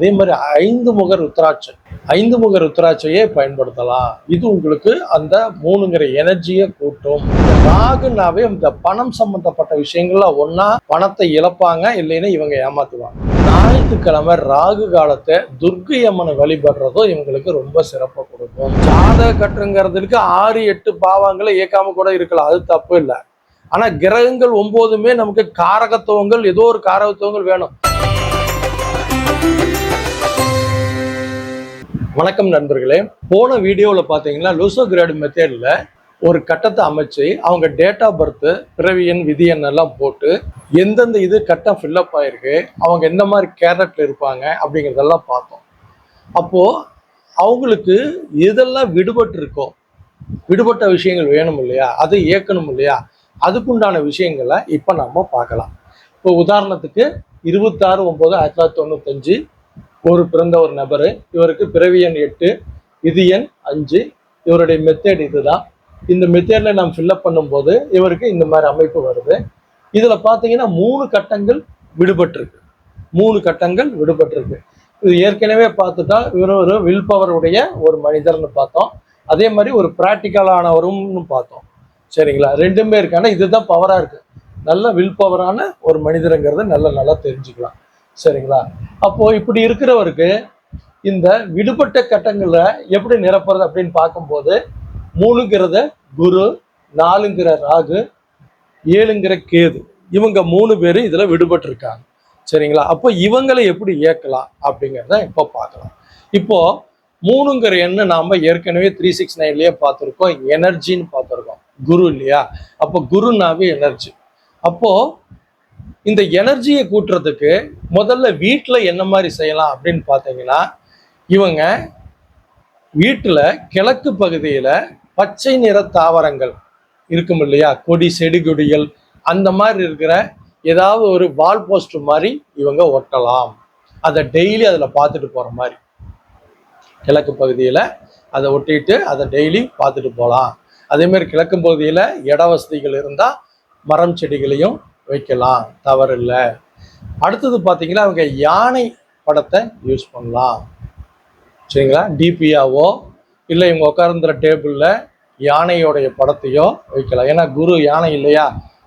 அதே மாதிரி ஐந்து முக ருத்ராட்சம் ஐந்து முக ருத்ராட்சையே பயன்படுத்தலாம். இது உங்களுக்கு அந்த மூணுங்கிற எனர்ஜியை கூட்டும். ராகுனாவே இந்த பணம் சம்பந்தப்பட்ட விஷயங்கள்ல ஒன்னா பணத்தை இழப்பாங்க இல்லைன்னா இவங்க ஏமாத்துவாங்க. ஞாயிற்றுக்கிழமை ராகு காலத்தை துர்க்கை அம்மனை வழிபடுறதும் இவங்களுக்கு ரொம்ப சிறப்பாக கொடுக்கும். ஜாதக கட்டுங்கிறதுக்கு ஆறு எட்டு பாவங்களை இயக்காம கூட இருக்கலாம். அது தப்பு இல்லை. ஆனால் கிரகங்கள் ஒம்போதுமே நமக்கு காரகத்துவங்கள் ஏதோ ஒரு காரகத்துவங்கள் வேணும். வணக்கம் நண்பர்களே. போன வீடியோவில் பார்த்தீங்கன்னா லூசோ கிரேடு மெத்தேடில் ஒரு கட்டத்தை அமைச்சு அவங்க டேட் ஆஃப் பர்த்து பிறவி எண் விதி எண்ணெல்லாம் போட்டு எந்தெந்த இது கட்டம் ஃபில்லப் ஆயிருக்கு அவங்க எந்த மாதிரி கேரக்டர் இருப்பாங்க அப்படிங்கிறதெல்லாம் பார்த்தோம். அப்போது அவங்களுக்கு எதெல்லாம் விடுபட்டு இருக்கோ விடுபட்ட விஷயங்கள் வேணும் இல்லையா அது இயக்கணும் இல்லையா அதுக்குண்டான விஷயங்களை இப்போ நம்ம பார்க்கலாம். இப்போ உதாரணத்துக்கு இருபத்தாறு ஒம்பது ஆயிரத்தி தொள்ளாயிரத்தி தொண்ணூத்தஞ்சு ஒரு பிறந்த ஒரு நபர் இவருக்கு பிறவி எண் எட்டு இது எண் அஞ்சு இவருடைய மெத்தேட் இதுதான். இந்த மெத்தேடில் நாம் ஃபில்லப் பண்ணும்போது இவருக்கு இந்த மாதிரி அமைப்பு வருது. இதில் பார்த்தீங்கன்னா மூணு கட்டங்கள் விடுபட்டிருக்கு. மூணு கட்டங்கள் விடுபட்டிருக்கு. இது ஏற்கனவே பார்த்துட்டா இவர் ஒரு வில் பவருடைய ஒரு மனிதர்னு பார்த்தோம். அதே மாதிரி ஒரு ப்ராக்டிக்கலானவரும்னு பார்த்தோம். சரிங்களா? ரெண்டுமே இருக்கு. ஆனால் இதுதான் பவராக இருக்குது நல்ல வில் பவரான ஒரு மனிதருங்கிறத நல்ல நல்லா தெரிஞ்சுக்கலாம். சரிங்களா? அப்போ இப்படி இருக்கிறவருக்கு இந்த விடுபட்ட கட்டங்களை எப்படி நிரப்புறது அப்படின்னு பார்க்கும்போது மூணுங்கிறத குரு நாலுங்கிற ராகு ஏழுங்கிற கேது. இவங்க மூணு பேர் இதில் விடுபட்டிருக்காங்க. சரிங்களா? அப்போ இவங்களை எப்படி இயக்கலாம் அப்படிங்கிறத இப்போ பார்க்கலாம். இப்போ மூணுங்கிற எண்ணை நாம் ஏற்கனவே த்ரீ சிக்ஸ் நைன்லேயே பார்த்துருக்கோம். எனர்ஜின்னு பார்த்துருக்கோம். குரு இல்லையா? அப்போ குருனாவே எனர்ஜி அப்போது இந்த எனர்ஜியை கூட்டுறதுக்கு முதல்ல வீட்டில் என்ன மாதிரி செய்யலாம் அப்படின்னு பார்த்தீங்கன்னா இவங்க வீட்டில் கிழக்கு பகுதியில் பச்சை நிற தாவரங்கள் இருக்கும் இல்லையா? கொடி செடி கொடிகள் அந்த மாதிரி இருக்கிற ஏதாவது ஒரு வால் போஸ்ட் மாதிரி இவங்க ஒட்டலாம். அதை டெய்லி அதில் பார்த்துட்டு போகிற மாதிரி. கிழக்கு பகுதியில் அதை ஒட்டிட்டு அதை டெய்லி பார்த்துட்டு போகலாம் அதேமாரி கிழக்கு பகுதியில் இட வசதிகள் இருந்தால் மரம் செடிகளையும் வைக்கலாம் தவறில்லை. அடுத்தது பார்த்தீங்கன்னா அவங்க யானை படத்தை யூஸ் பண்ணலாம். சரிங்களா? டிபியாவோ இல்லை இவங்க உட்கார்ந்துற டேபிளில் யானையோடைய படத்தையோ வைக்கலாம். ஏன்னா குரு யானை இல்லையா?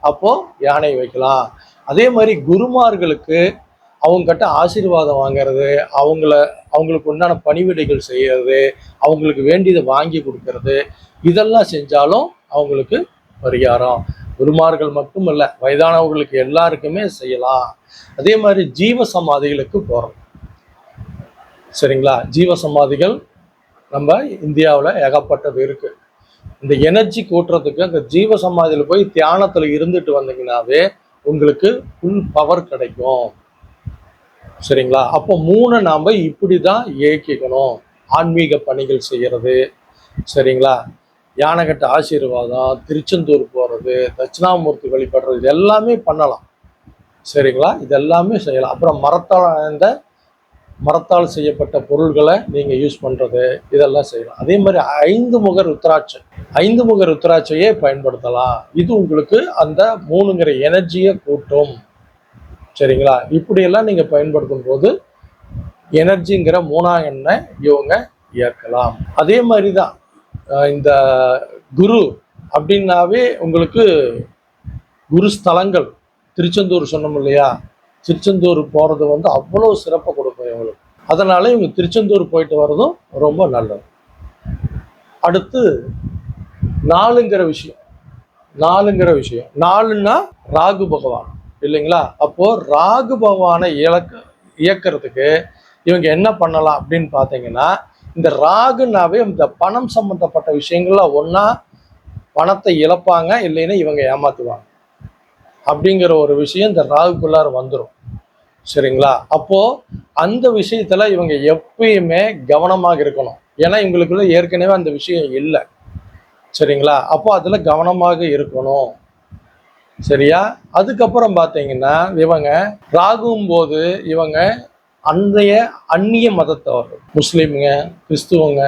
அப்போது யானை வைக்கலாம். அதே மாதிரி குருமார்களுக்கு அவங்ககிட்ட ஆசீர்வாதம் வாங்குறது அவங்கள அவங்களுக்கு உண்டான பணிவிடைகள் செய்கிறது அவங்களுக்கு வேண்டியதை வாங்கி கொடுக்கறது இதெல்லாம் செஞ்சாலும் அவங்களுக்கு பரிகாரம். குருமார்கள் மட்டுமல்ல வயதானவர்களுக்கு எல்லாருக்குமே செய்யலாம். அதே மாதிரி ஜீவ சமாதிகளுக்கு போகிறோம் சரிங்களா? ஜீவ சமாதிகள் நம்ம இந்தியாவில் ஏகப்பட்டது இருக்குது இந்த எனர்ஜி கூட்டுறதுக்கு அந்த ஜீவ சமாதியில் போய் தியானத்தில் இருந்துட்டு வந்தீங்கன்னாவே உங்களுக்கு ஃபுல் பவர் கிடைக்கும். சரிங்களா? அப்போ மூணை நாம் இப்படி தான் இயக்கிக்கணும். ஆன்மீக பணிகள் செய்கிறது சரிங்களா? யானைகட்ட ஆசீர்வாதம் திருச்செந்தூர் போகிறது தட்சிணாமூர்த்தி வழிபடுறது இது எல்லாமே பண்ணலாம். சரிங்களா? இது எல்லாமே செய்யலாம். அப்புறம் மரத்தால் இந்த மரத்தால் செய்யப்பட்ட பொருள்களை நீங்கள் யூஸ் பண்ணுறது இதெல்லாம் செய்யலாம். அதே மாதிரி ஐந்து முக ருத்ராட்சை ஐந்து முக ருத்ராட்சையே பயன்படுத்தலாம். இது உங்களுக்கு அந்த மூணுங்கிற எனர்ஜியை கூட்டும். சரிங்களா? இப்படியெல்லாம் நீங்கள் பயன்படுத்தும் போது எனர்ஜிங்கிற மூணா எண்ணை இவங்க இயக்கலாம் அதே மாதிரி தான் இந்த குரு அப்படின்னாவே உங்களுக்கு குரு ஸ்தலங்கள். திருச்செந்தூர் சொன்னோம் இல்லையா? திருச்செந்தூர் போகிறது வந்து அவ்வளோ சிறப்பை கொடுக்கும் இவங்களுக்கு. அதனால் இவங்க திருச்செந்தூர் போயிட்டு வர்றதும் ரொம்ப நல்லது. அடுத்து நாலுங்கிற விஷயம். நாலுங்கிற விஷயம். நாலுன்னா ராகு பகவான். இல்லைங்களா? அப்போது ராகு பகவானை இழக்க இயக்கிறதுக்கு இவங்க என்ன பண்ணலாம் அப்படின்னு பார்த்தீங்கன்னா இந்த ராகுனாவே இந்த பணம் சம்பந்தப்பட்ட விஷயங்கள்ல ஒன்றா பணத்தை இழப்பாங்க இல்லைன்னா இவங்க ஏமாத்துவாங்க. அப்படிங்கிற ஒரு விஷயம் இந்த ராகுக்குள்ளார வந்துடும் சரிங்களா? அப்போது அந்த விஷயத்தில் இவங்க எப்பயுமே கவனமாக இருக்கணும். ஏன்னா இவங்களுக்குள்ள ஏற்கனவே அந்த விஷயம் இல்லை. சரிங்களா? அப்போ அதில் கவனமாக இருக்கணும். சரியா? அதுக்கப்புறம் பார்த்தீங்கன்னா இவங்க ராகும் போது இவங்க அன்றைய அந்நிய மதத்தவர்கள் முஸ்லீம்ங்க கிறிஸ்துவங்க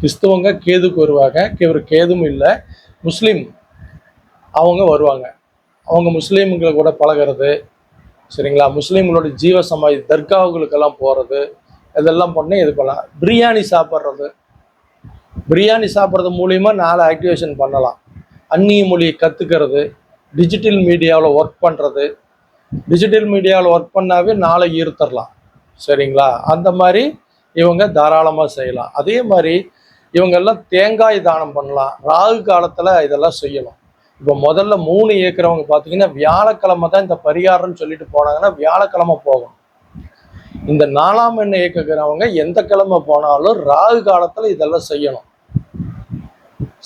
கிறிஸ்துவங்க கேதுக்கு வருவாங்க. இவர் கேதும் இல்லை முஸ்லீம் அவங்க வருவாங்க. அவங்க முஸ்லீம்களை கூட பழகிறது சரிங்களா? முஸ்லீம்களோட ஜீவ சமாதி தர்காவுகளுக்கெல்லாம் போகிறது இதெல்லாம் பண்ணி இது பண்ணலாம். பிரியாணி சாப்பிட்றது. பிரியாணி சாப்பிட்றது மூலிமா நாலு ஆக்டிவேஷன் பண்ணலாம். அந்நிய மொழியை கற்றுக்கிறது டிஜிட்டல் மீடியாவில் ஒர்க் பண்ணுறது டிஜிட்டல் மீடியாவில் ஒர்க் பண்ணாவே நாளை ஈர்த்தரலாம் சரிங்களா? அந்த மாதிரி இவங்க தாராளமாக செய்யலாம். அதே மாதிரி இவங்கெல்லாம் தேங்காய் தானம் பண்ணலாம். ராகு காலத்தில் இதெல்லாம் செய்யலாம். இப்போ முதல்ல மூணு ஏற்கிறவங்க பார்த்தீங்கன்னா வியாழக்கிழமை தான் இந்த பரிகாரம்னு சொல்லிட்டு போனாங்கன்னா வியாழக்கிழமை போகணும். இந்த நாலாம் எண்ணெய் இயக்குகிறவங்க எந்த கிழமை போனாலும் ராகு காலத்தில் இதெல்லாம் செய்யணும்.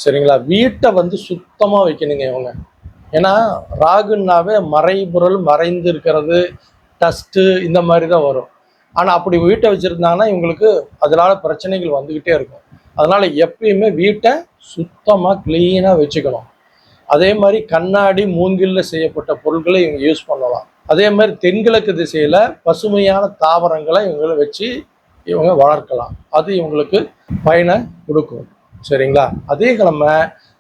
சரிங்களா? வீட்டை வந்து சுத்தமாக வைக்கணுங்க இவங்க. ஏன்னா ராகுன்னாவே மறைபொருள் மறைந்து இருக்கிறது டஸ்ட்டு இந்த மாதிரி தான் வரும். ஆனால் அப்படி வீட்டை வச்சுருந்தாங்கன்னா இவங்களுக்கு அதனால பிரச்சனைகள் வந்துக்கிட்டே இருக்கும். அதனால் எப்பயுமே வீட்டை சுத்தமாக க்ளீனாக வச்சுக்கணும். அதே மாதிரி கண்ணாடி மூங்கில்ல செய்யப்பட்ட பொருட்களை இவங்க யூஸ் பண்ணலாம். அதே மாதிரி தென்கிழக்கு திசையில் பசுமையான தாவரங்களை இவங்களை வச்சு இவங்க வளர்க்கலாம். அது இவங்களுக்கு பயனை கொடுக்கும். சரிங்களா? அதே கிழமை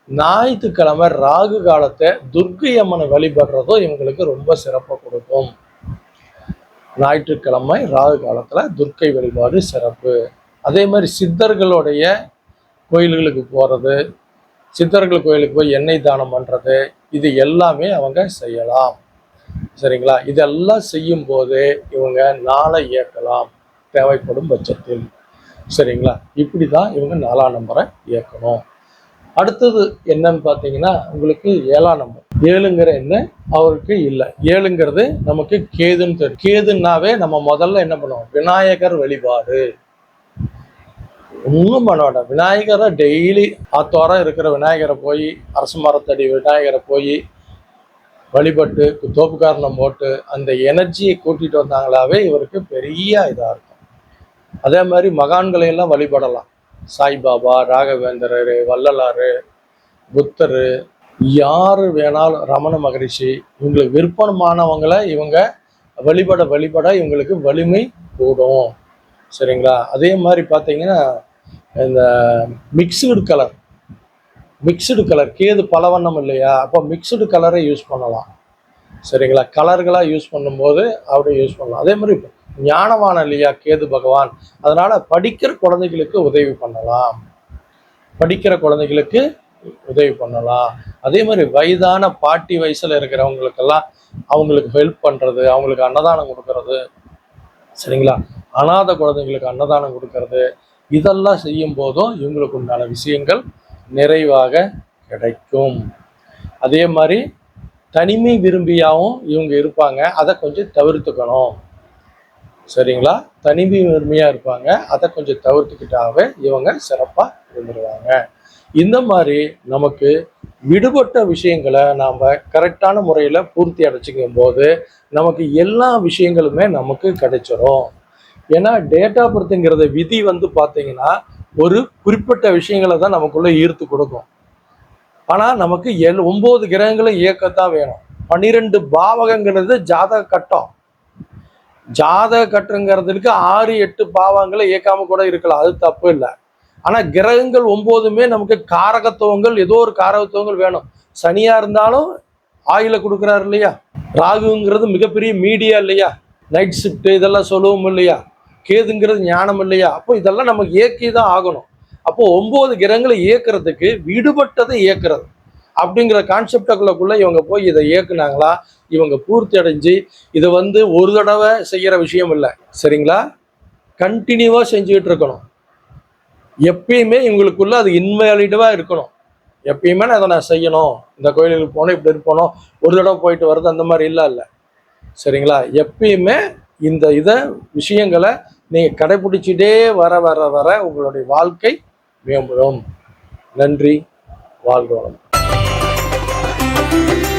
ஞாயிற்றுக்கிழமை ராகு காலத்தை துர்க்கை அம்மனை வழிபடுறதும் இவங்களுக்கு ரொம்ப சிறப்பாக கொடுக்கும். ஞாயிற்றுக்கிழமை ராகு காலத்தில் துர்க்கை வழிபாடு சிறப்பு. அதே மாதிரி சித்தர்களுடைய கோயில்களுக்கு போகிறது சித்தர்கள் கோயிலுக்கு போய் எண்ணெய் தானம் பண்ணுறது இது எல்லாமே அவங்க செய்யலாம். சரிங்களா? இதெல்லாம் செய்யும் போது இவங்க நாளை இயக்கலாம் தேவைப்படும் பட்சத்தில். சரிங்களா? இப்படி தான் இவங்க நாலாம் நம்பரை இயக்கணும். அடுத்தது என்னன்னு பார்த்தீங்கன்னா உங்களுக்கு ஏழாம் நம்பர் ஏழுங்கிற என்ன அவருக்கு இல்லை. ஏழுங்கிறது நமக்கு கேதுன்னு தெரியும். கேதுன்னாவே நம்ம முதல்ல என்ன பண்ணுவோம்? விநாயகர் வழிபாடு. ஒன்றும் பண்ண வேண்டாம் விநாயகரை டெய்லி ஆத்தோரம் இருக்கிற விநாயகரை போய் அரசு மரத்தடி விநாயகரை போய் வழிபட்டு தோப்புக்காரணம் போட்டு அந்த எனர்ஜியை கூட்டிட்டு வந்தாங்களாவே இவருக்கு பெரிய இதாக இருக்கும். அதே மாதிரி மகான்களை எல்லாம் வழிபடலாம். சாய்பாபா ராகவேந்தரர் வள்ளலார் புத்தர் யார் வேணாலும் ரமண மகரிஷி இவங்களுக்கு விருப்பமானவங்களை இவங்க வழிபட வழிபட இவங்களுக்கு வலிமை கூடும். சரிங்களா? அதே மாதிரி பார்த்தீங்கன்னா இந்த மிக்சடு கலர் மிக்சடு கலர் கேது பலவண்ணம் இல்லையா? அப்போ மிக்சடு கலரை யூஸ் பண்ணலாம். சரிங்களா? கலர்களாக யூஸ் பண்ணும்போது அப்படியே யூஸ் பண்ணலாம். அதே மாதிரி ஞானவான இல்லையா கேது பகவான்? அதனால படிக்கிற குழந்தைகளுக்கு உதவி பண்ணலாம். படிக்கிற குழந்தைகளுக்கு உதவி பண்ணலாம். அதே மாதிரி வயதான பாட்டி வயசில் இருக்கிறவங்களுக்கெல்லாம் அவங்களுக்கு ஹெல்ப் பண்ணுறது அவங்களுக்கு அன்னதானம் கொடுக்கறது. சரிங்களா? அனாதை குழந்தைங்களுக்கு அன்னதானம் கொடுக்கறது. இதெல்லாம் செய்யும் போதும் இவங்களுக்கு உண்டான விஷயங்கள் நிறைவாக கிடைக்கும். அதே மாதிரி தனிமை விரும்பியாகவும் இவங்க இருப்பாங்க. அதை கொஞ்சம் தவிர்த்துக்கணும். சரிங்களா? தனிமை இருப்பாங்க. அதை கொஞ்சம் தவிர்த்துக்கிட்டாவே இவங்க சிறப்பாக இருந்துருவாங்க. இந்த மாதிரி நமக்கு விடுபட்ட விஷயங்களை நாம் கரெக்டான முறையில் பூர்த்தி அடைச்சிக்கும் போது நமக்கு எல்லா விஷயங்களுமே நமக்கு கிடைச்சிரும். ஏன்னா டேட்டா பொறுத்துங்கிறத விதி வந்து பார்த்தீங்கன்னா ஒரு குறிப்பிட்ட விஷயங்களை தான் நமக்குள்ளே ஈர்த்து கொடுக்கும். ஆனால் நமக்கு எல் ஒம்பது கிரகங்களும் இயக்கத்தான் வேணும். பன்னிரெண்டு பாவகங்கிறது ஜாதக கட்டம். ஜாதக கட்டுங்கிறதுக்கு ஆறு எட்டு பாவங்களை இயக்காம கூட இருக்கலாம். அது தப்பு இல்லை. ஆனா கிரகங்கள் ஒன்பதுமே நமக்கு காரகத்துவங்கள் ஏதோ ஒரு காரகத்துவங்கள் வேணும். சனியா இருந்தாலும் ஆயில கொடுக்குறாரு இல்லையா? ராகுங்கிறது மிகப்பெரிய மீடியா இல்லையா? நைட் ஷிஃப்ட் இதெல்லாம் சொல்லவும் இல்லையா? கேதுங்கிறது ஞானம் இல்லையா? அப்போ இதெல்லாம் நமக்கு இயக்கி தான் ஆகணும். அப்போ ஒன்பது கிரகங்களை இயக்குறதுக்கு விடுபட்டதை இயக்கிறது. அப்படிங்கிற கான்செப்டுக்குள்ளக்குள்ள இவங்க போய் இதை இயக்குனாங்களா? இவங்க பூர்த்தி அடைஞ்சு இதை வந்து ஒரு தடவை செய்கிற விஷயம் இல்லை. சரிங்களா? கண்டினியூவாக செஞ்சுக்கிட்டு இருக்கணும். எப்பயுமே இவங்களுக்குள்ள அது இன்வேலிடவா இருக்கணும். எப்பயுமே நான் அதை நான் செய்யணும். இந்த கோயிலுக்கு போனோம் இப்படி போனோம் ஒரு தடவை போயிட்டு வர்றது அந்த மாதிரி இல்லை இல்லை. சரிங்களா? எப்பயுமே இந்த இதை விஷயங்களை நீங்கள் கடைபிடிச்சிட்டே வர வர வர உங்களுடைய வாழ்க்கை மேம்படும். நன்றி. வாழ்க வளம் Thank you.